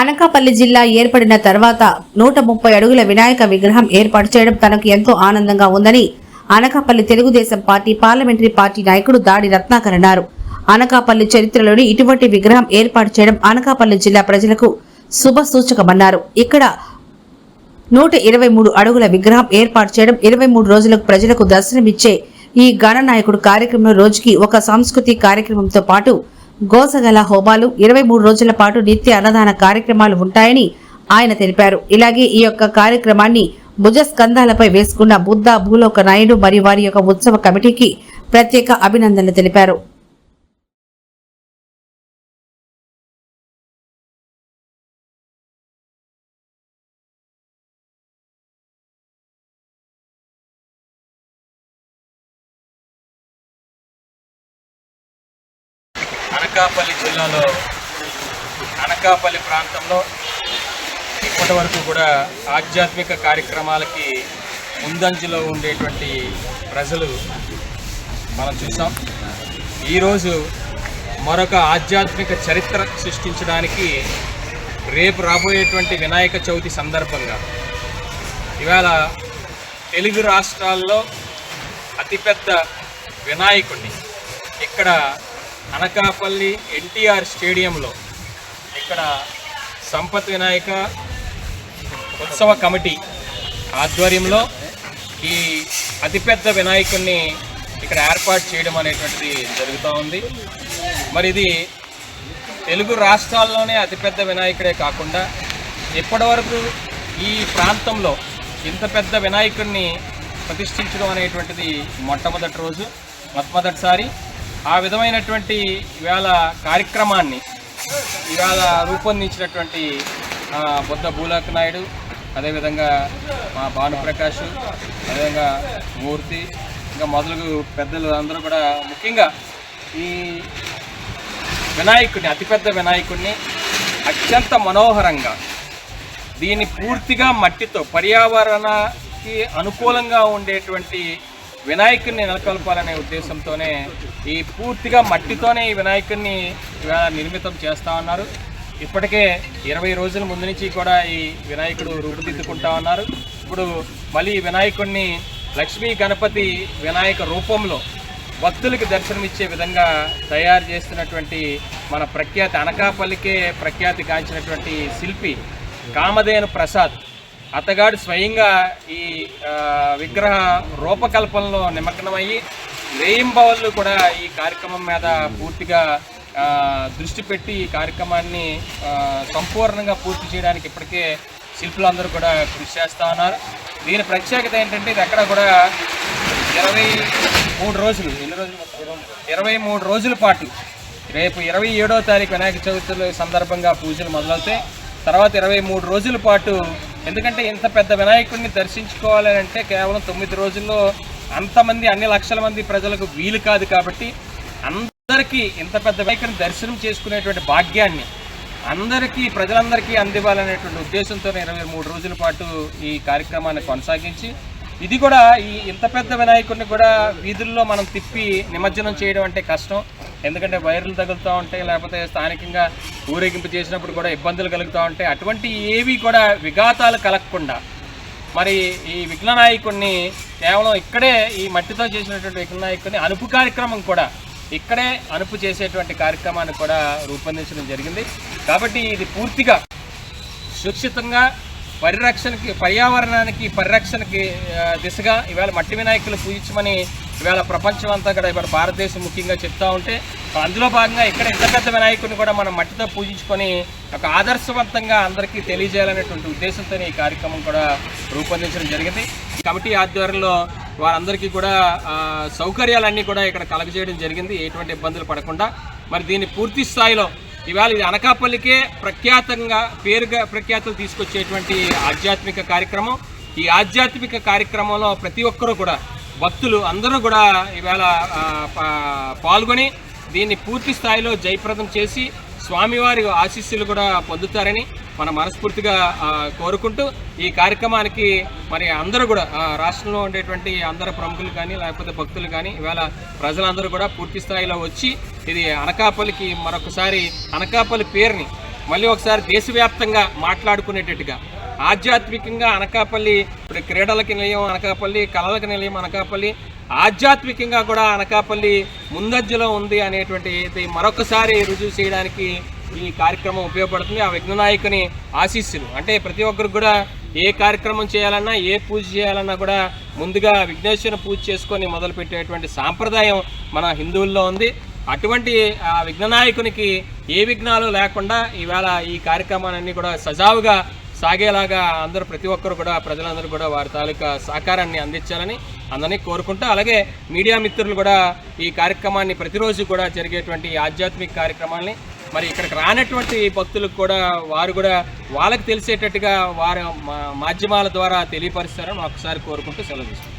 అనకాపల్లి జిల్లా ఏర్పడిన తర్వాత నూట ముప్పై అడుగుల వినాయక విగ్రహం ఏర్పాటు చేయడం తనకు ఎంతో ఆనందంగా ఉందని Anakapalli Telugu Desam party parliamentary party నాయకుడు దాడి రత్నాకర్ అన్నారు. అనకాపల్లి చరిత్రలోని ఇటువంటి విగ్రహం ఏర్పాటు చేయడం అనకాపల్లి జిల్లా ప్రజలకు శుభ సూచకమన్నారు. ఇక్కడ నూట ఇరవై మూడు అడుగుల విగ్రహం ఏర్పాటు చేయడం ఇరవై మూడు రోజులకు ప్రజలకు దర్శనమిచ్చే ఈ గణనాయకుడు కార్యక్రమంలో రోజుకి ఒక సాంస్కృతిక కార్యక్రమంతో పాటు గోసగల హోమాలు ఇరవై మూడు రోజుల పాటు నిత్య అన్నదాన కార్యక్రమాలు ఉంటాయని ఆయన తెలిపారు. ఇలాగే ఈ యొక్క కార్యక్రమాన్ని భుజస్కంధాలపై వేసుకున్న బుద్ధ భూలోక నాయుడు మరియు వారి యొక్క ఉత్సవ కమిటీకి ప్రత్యేక అభినందనలు తెలిపారు. అనకాపల్లి జిల్లాలో అనకాపల్లి ప్రాంతంలో ఇప్పటి వరకు కూడా ఆధ్యాత్మిక కార్యక్రమాలకి ముందంజలో ఉండేటువంటి ప్రజలు మనం చూసాం. ఈరోజు మరొక ఆధ్యాత్మిక చరిత్ర సృష్టించడానికి రేపు రాబోయేటువంటి వినాయక చవితి సందర్భంగా ఇవాళ తెలుగు రాష్ట్రాల్లో అతిపెద్ద వినాయకుడిని ఇక్కడ అనకాపల్లి ఎన్టీఆర్ స్టేడియంలో ఇక్కడ సంపత్ వినాయక ఉత్సవ కమిటీ ఆధ్వర్యంలో ఈ అతిపెద్ద వినాయకుడిని ఇక్కడ ఏర్పాటు చేయడం అనేటువంటిది జరుగుతూ ఉంది. మరి ఇది తెలుగు రాష్ట్రాల్లోనే అతిపెద్ద వినాయకుడే కాకుండా ఇప్పటివరకు ఈ ప్రాంతంలో ఇంత పెద్ద వినాయకుడిని ప్రతిష్ఠించడం అనేటువంటిది మొట్టమొదటి రోజు మొట్టమొదటిసారి. ఆ విధమైనటువంటి ఇవాళ కార్యక్రమాన్ని ఇవాళ రూపొందించినటువంటి బుద్ధ భూలోక నాయుడు అదేవిధంగా మా భానుప్రకాష్ అదేవిధంగా మూర్తి ఇంకా మొదలగు పెద్దలు అందరూ కూడా ముఖ్యంగా ఈ వినాయకుడిని అతిపెద్ద వినాయకుడిని అత్యంత మనోహరంగా దీన్ని పూర్తిగా మట్టితో పర్యావరణకి అనుకూలంగా ఉండేటువంటి వినాయకుడిని నెలకొల్పాలనే ఉద్దేశంతోనే ఈ పూర్తిగా మట్టితోనే ఈ వినాయకుడిని నిర్మితం చేస్తా ఉన్నారు. ఇప్పటికే ఇరవై రోజుల ముందు నుంచి కూడా ఈ వినాయకుడు రూపుదిద్దుకుంటా ఉన్నారు. ఇప్పుడు మళ్ళీ వినాయకుడిని లక్ష్మీ గణపతి వినాయక రూపంలో భక్తులకి దర్శనమిచ్చే విధంగా తయారు చేస్తున్నటువంటి మన ప్రఖ్యాతి అనకాపల్లికే ప్రఖ్యాతి గాంచినటువంటి శిల్పి కామధేను ప్రసాద్ అతగాడు స్వయంగా ఈ విగ్రహ రూపకల్పనలో నిమగ్నమయ్యి రేయింబవళ్ళు కూడా ఈ కార్యక్రమం మీద పూర్తిగా దృష్టి పెట్టి ఈ కార్యక్రమాన్ని సంపూర్ణంగా పూర్తి చేయడానికి ఇప్పటికే శిల్పులందరూ కూడా కృషి చేస్తూ ఉన్నారు. దీని ప్రత్యేకత ఏంటంటే ఇది ఎక్కడ కూడా ఇరవై మూడు రోజులు ఎన్ని రోజులు ఇరవై మూడు రోజుల పాటు రేపు ఇరవై ఏడో తారీఖు వినాయక చవితి సందర్భంగా పూజలు మొదలవుతాయి. తర్వాత ఇరవై మూడు రోజుల పాటు ఎందుకంటే ఇంత పెద్ద వినాయకుడిని దర్శించుకోవాలని అంటే కేవలం తొమ్మిది రోజుల్లో అంతమంది అన్ని లక్షల మంది ప్రజలకు వీలు కాదు కాబట్టి అందరికీ ఇంత పెద్ద వినాయకుడిని దర్శనం చేసుకునేటువంటి భాగ్యాన్ని అందరికీ ప్రజలందరికీ అందివ్వాలనేటువంటి ఉద్దేశంతో ఇరవై మూడు రోజుల పాటు ఈ కార్యక్రమాన్ని కొనసాగించి ఇది కూడా ఈ ఇంత పెద్ద వినాయకుడిని కూడా వీధుల్లో మనం తిప్పి నిమజ్జనం చేయడం అంటే కష్టం. ఎందుకంటే వైర్లు తగులుతూ ఉంటాయి లేకపోతే స్థానికంగా ఊరేగింపు చేసినప్పుడు కూడా ఇబ్బందులు కలుగుతూ ఉంటాయి. అటువంటి ఏవి కూడా విఘాతాలు కలగకుండా మరి ఈ విఘ్ననాయకుడిని కేవలం ఇక్కడే ఈ మట్టితో చేసినటువంటి విఘ్ననాయకుడిని అనుపు కార్యక్రమం కూడా ఇక్కడే అనుపు చేసేటువంటి కార్యక్రమాన్ని కూడా రూపొందించడం జరిగింది. కాబట్టి ఇది పూర్తిగా సురక్షితంగా పరిరక్షణకి పర్యావరణానికి పరిరక్షణకి దిశగా ఇవాళ మట్టి వినాయకులు పూజించమని ఇవాళ ప్రపంచం అంతా కూడా ఇవాళ భారతదేశం ముఖ్యంగా చెప్తా ఉంటే అందులో భాగంగా ఇక్కడ ఇంత పెద్ద వినాయకుడిని కూడా మనం మట్టితో పూజించుకొని ఒక ఆదర్శవంతంగా అందరికీ తెలియజేయాలనేటువంటి ఉద్దేశంతో ఈ కార్యక్రమం కూడా రూపొందించడం జరిగింది. కమిటీ ఆధ్వర్యంలో వారందరికీ కూడా సౌకర్యాలన్నీ కూడా ఇక్కడ కలగజేయడం జరిగింది. ఎటువంటి ఇబ్బందులు పడకుండా. మరి దీన్ని పూర్తి స్థాయిలో ఇవాళ ఇది అనకాపల్లికే ప్రఖ్యాతంగా పేరుగా ప్రఖ్యాతులు తీసుకొచ్చేటువంటి ఆధ్యాత్మిక కార్యక్రమం. ఈ ఆధ్యాత్మిక కార్యక్రమంలో ప్రతి ఒక్కరూ కూడా భక్తులు అందరూ కూడా ఇవాళ పాల్గొని దీన్ని పూర్తి స్థాయిలో జయప్రదం చేసి స్వామివారి ఆశీస్సులు కూడా పొందుతారని మన మనస్ఫూర్తిగా కోరుకుంటూ ఈ కార్యక్రమానికి మరి అందరూ కూడా రాష్ట్రంలో ఉండేటువంటి అందరు ప్రముఖులు కానీ లేకపోతే భక్తులు కానీ ఇవాళ ప్రజలందరూ కూడా పూర్తి స్థాయిలో వచ్చి ఇది అనకాపల్లికి మరొకసారి అనకాపల్లి పేరుని మళ్ళీ ఒకసారి దేశవ్యాప్తంగా మాట్లాడుకునేటట్టుగా ఆధ్యాత్మికంగా అనకాపల్లి ఇప్పుడు క్రీడలకి నిలయం అనకాపల్లి కళలకు నిలయం అనకాపల్లి ఆధ్యాత్మికంగా కూడా అనకాపల్లి ముందంజలో ఉంది అనేటువంటి మరొకసారి రుజువు చేయడానికి ఈ కార్యక్రమం ఉపయోగపడుతుంది. ఆ విఘ్ననాయకుని ఆశీస్సులు. అంటే ప్రతి ఒక్కరికి కూడా ఏ కార్యక్రమం చేయాలన్నా ఏ పూజ చేయాలన్నా కూడా ముందుగా విఘ్నేశ్వర పూజ చేసుకొని మొదలుపెట్టేటువంటి సాంప్రదాయం మన హిందువుల్లో ఉంది. అటువంటి ఆ విఘ్ననాయకునికి ఏ విఘ్నాలు లేకుండా ఈవేళ ఈ కార్యక్రమాలన్నీ కూడా సజావుగా సాగేలాగా అందరూ ప్రతి ఒక్కరు కూడా ప్రజలందరూ కూడా వారి తాలూకా సహకారాన్ని అందించాలని అందరినీ కోరుకుంటూ. అలాగే మీడియా మిత్రులు కూడా ఈ కార్యక్రమాన్ని ప్రతిరోజు కూడా జరిగేటువంటి ఆధ్యాత్మిక కార్యక్రమాల్ని మరి ఇక్కడికి రానటువంటి భక్తులకు కూడా వారు కూడా వాళ్ళకి తెలిసేటట్టుగా వారి మా- మాధ్యమాల ద్వారా తెలియపరుస్తారని ఒకసారి కోరుకుంటూ సెలవు తీసుకుంటాం